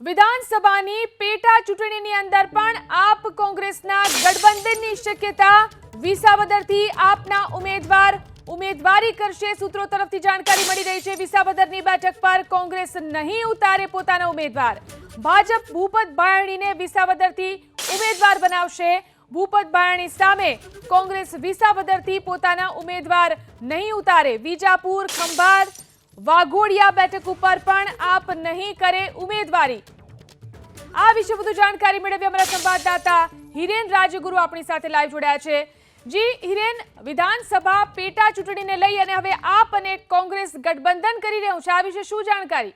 વિધાનસભાની પેટા ચૂંટણીની અંદર પણ આપ કોંગ્રેસના ગઠબંધનની શક્યતા વિસાવદરથી આપના ઉમેદવાર ઉમેદવારી કરશે સૂત્રો તરફથી જાણકારી મળી રહી છે. વિસાવદરની બેઠક પર કોંગ્રેસ નહીં ઉતારે પોતાના ઉમેદવાર. ભાજપ ભૂપત બાયણીને વિસાવદરથી ઉમેદવાર બનાવશે. ભૂપત બાયણી સામે કોંગ્રેસ વિસાવદરથી પોતાના ઉમેદવાર નહીં ઉતારે. વિજાપુર, ખંભાત વાઘોડિયા બેઠક ઉપર પણ આપ નહીં કરે ઉમેદવારી. આ વિશે વધુ જાણકારી મેળવી અમારા સંવાદદાતા હિરેન રાજગુરુ આપણી સાથે લાઈવ જોડાયા છે. જી, હિરેન, વિધાનસભા પેટા ચૂંટણીને લઈ અને હવે આપ અને કોંગ્રેસ ગઠબંધન કરી રહ્યું છે. આ વિશે શું જાણકારી?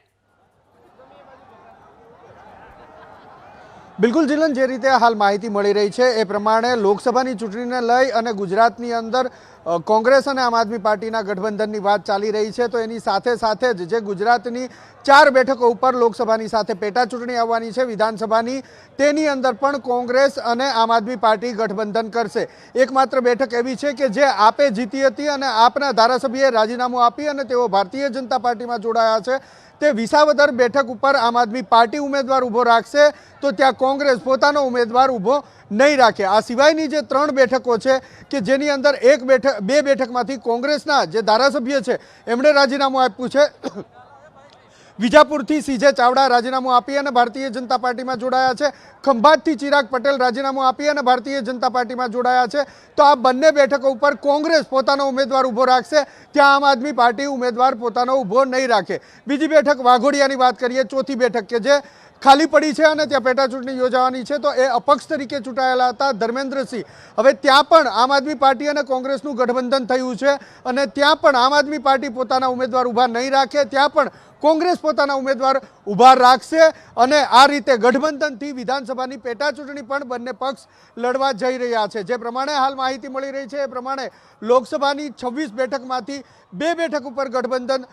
બિલકુલ જીલન, જે રીતે હાલ માહિતી મળી રહી છે, એ પ્રમાણે લોકસભાની ચૂંટણીને લઈ અને ગુજરાતની અંદર કોંગ્રેસ અને આમ આદમી પાર્ટીના ગઠબંધનની વાત ચાલી રહી છે. તો એની સાથે સાથે જ જે ગુજરાતની ચાર બેઠકો ઉપર લોકસભાની સાથે પેટા ચૂંટણી આવવાની છે વિધાનસભાની, તેની અંદર પણ કોંગ્રેસ અને આમ આદમી પાર્ટી ગઠબંધન કરશે. એકમાત્ર બેઠક એવી છે કે જે આપે જીતી હતી અને આપના ધારાસભ્યએ રાજીનામું આપી અને તેઓ ભારતીય જનતા પાર્ટીમાં જોડાયા છે. તે વિસાવદર બેઠક ઉપર આમ આદમી પાર્ટી ઉમેદવાર ઊભો રાખશે. તો ત્યાં કોંગ્રેસ પોતાનો ઉમેદવાર ઊભો નહીં રાખે. આ સિવાયની જે ત્રણ બેઠકો છે કે જેની અંદર એક બેઠક બે બેઠકમાંથી કોંગ્રેસના જે ધારાસભ્ય છે, એમણે રાજીનામું આપ્યું છે. વિજાપુરથી સીજે ચાવડા રાજીનામું આપી અને ભારતીય જનતા પાર્ટીમાં જોડાયા છે. ખંભાતથી ચિરાગ પટેલ રાજીનામું આપી અને ભારતીય જનતા પાર્ટીમાં જોડાયા છે. તો આ બંને બેઠકો ઉપર કોંગ્રેસ પોતાનો ઉમેદવાર ઊભો રાખશે. ત્યાં આમ આદમી પાર્ટી ઉમેદવાર પોતાનો ઊભો નહીં રાખે. બીજી બેઠક વાઘોડિયાની વાત કરીએ, ચોથી બેઠક કે જે ખાલી પડી છે અને ત્યાં પેટાચૂંટણી યોજાવાની છે, તો એ અપક્ષ તરીકે ચૂંટાયેલા હતા ધર્મેન્દ્રસિંહ. હવે ત્યાં પણ આમ આદમી પાર્ટી અને કોંગ્રેસનું ગઠબંધન થયું છે અને ત્યાં પણ આમ આદમી પાર્ટી પોતાના ઉમેદવાર ઊભા નહીં રાખે. ત્યાં પણ કોંગ્રેસ પોતાના ઉમેદવાર ઊભા રાખશે અને આ રીતે ગઠબંધનથી વિધાનસભાની પેટા ચૂંટણી પણ બંને પક્ષ લડવા જઈ રહ્યા છે. જે પ્રમાણે હાલ માહિતી મળી રહી છે, એ પ્રમાણે લોકસભાની છવ્વીસ બેઠકમાંથી બે બેઠક ઉપર ગઠબંધન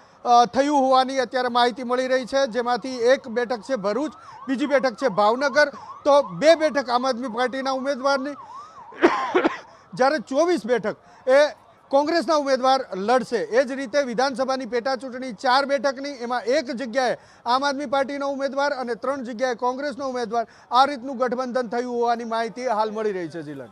થયું હોવાની અત્યારે માહિતી મળી રહી છે. જેમાંથી એક બેઠક છે ભરૂચ, બીજી બેઠક છે ભાવનગર. તો બે બેઠક આમ આદમી પાર્ટીના ઉમેદવારની. જ્યારે ચોવીસ બેઠક એ કોંગ્રેસના ઉમેદવાર લડશે. એ જ રીતે વિધાનસભાની પેટા ચૂંટણી ચાર બેઠકની, એમાં એક જગ્યાએ આમ આદમી પાર્ટીનો ઉમેદવાર અને ત્રણ જગ્યાએ કોંગ્રેસનો ઉમેદવાર. આ રીતનું ગઠબંધન થયું હોવાની માહિતી હાલ મળી રહી છે જીલન